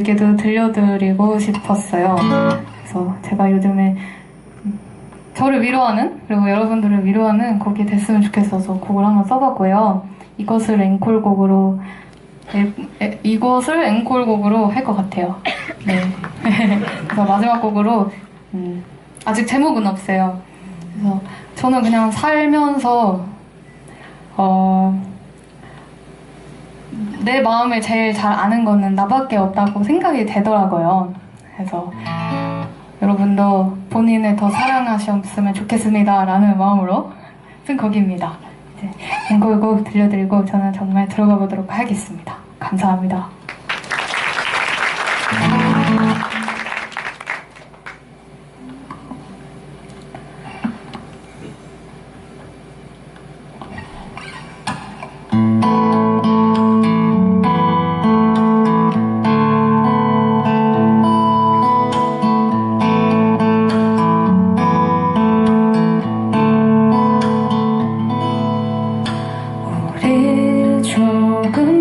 분들께도 들려드리고 싶었어요. 그래서 제가 요즘에 저를 위로하는 그리고 여러분들을 위로하는 곡이 됐으면 좋겠어서 곡을 한번 써봤고요. 이것을 앵콜곡으로 이것을 앵콜곡으로 할 것 같아요. 네. 그래서 마지막 곡으로 음, 아직 제목은 없어요. 그래서 저는 그냥 살면서 어, 내 마음을 제일 잘 아는 거는 나밖에 없다고 생각이 되더라고요. 그래서 여러분도 본인을 더 사랑하셨으면 좋겠습니다 라는 마음으로 쓴 곡입니다. 이제 앵콜곡 들려드리고 저는 정말 들어가 보도록 하겠습니다. 감사합니다. 우리 조금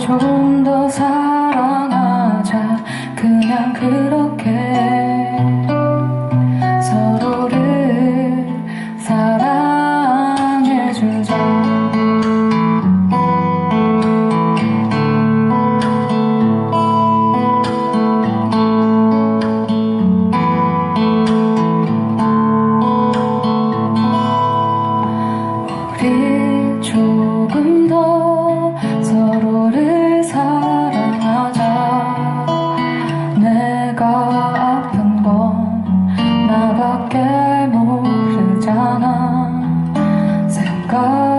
좀더 사랑하자. 그냥 그렇게 생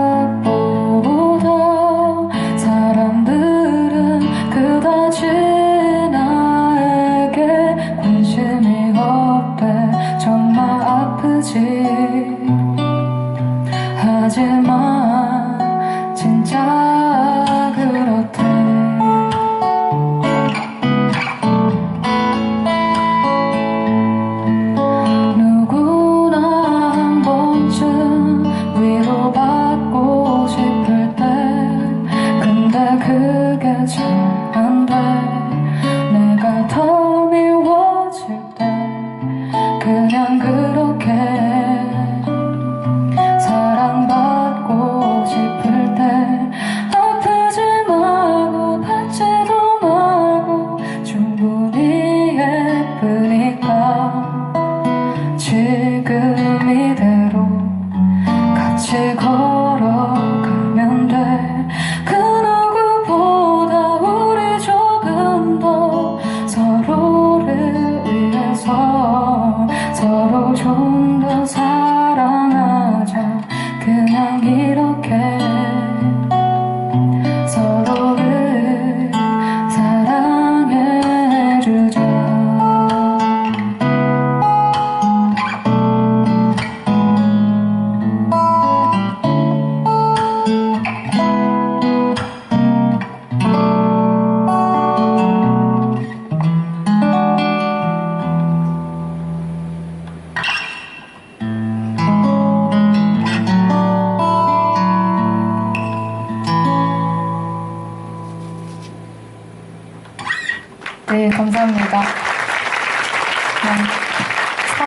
네, 감사합니다. 네.